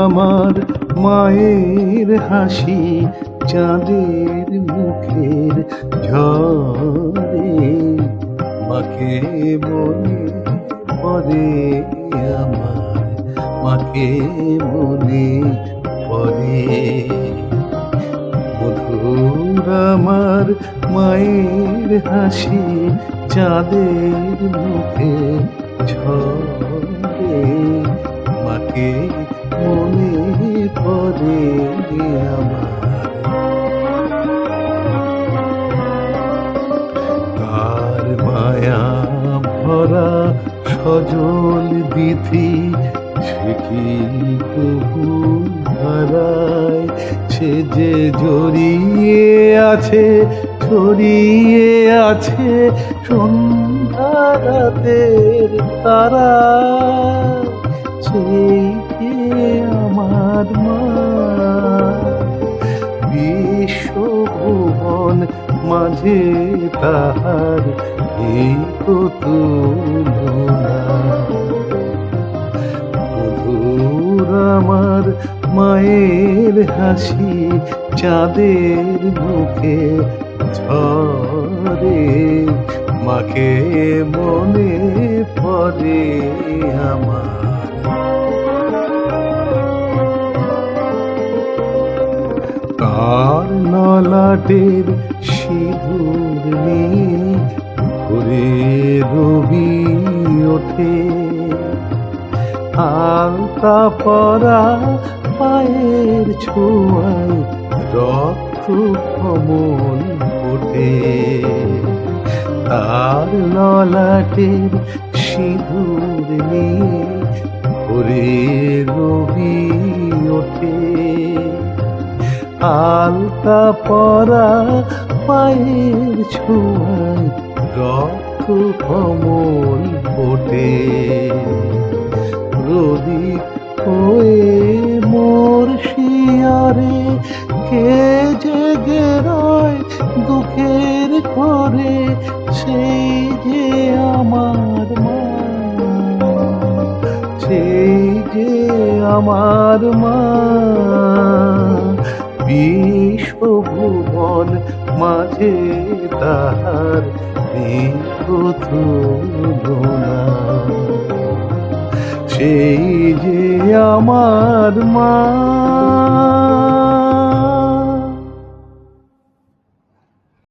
আমার মায়ের হাসি চাঁদের মুখের ঝরে মাকে মনে পরে আমার, মাকে মনে পরে মধুর আমার মায়ের হাসি চাঁদের মুখে ঝরে তার মায়া ভরা সজল বিধি সে কি কবু হারায়? সে যে জড়িয়ে আছে, ছড়িয়ে আছে সন্ধ্যা তারা সেই আমার মা মাঝে তাহার এই তুলনা মধুর আমার মায়ের হাসি চাঁদের মুখে ঝরে, মাকে মনে পড়ে আমার। নলাটের সিঁদুর নিয়ে ঘুরে রবি ওঠে। আলতা পরা পায়ের ছোঁয়ায় রক্ত কমল ওঠে। তার ললাটের সিঁদুর নিয়ে ঘুরে রবি ওঠে। আলতা পরা পায়ের ছোঁয়ায় রক্ত কমল ফোটে। প্রদীপ হয়ে মোর শিয়ারে কে জেগে রয় দুঃখের ঘরে, সেই যে আমার মা। সেই যে আমার মা। বিশ্বভুবন মাঝে তাহার সেই যে আমার মা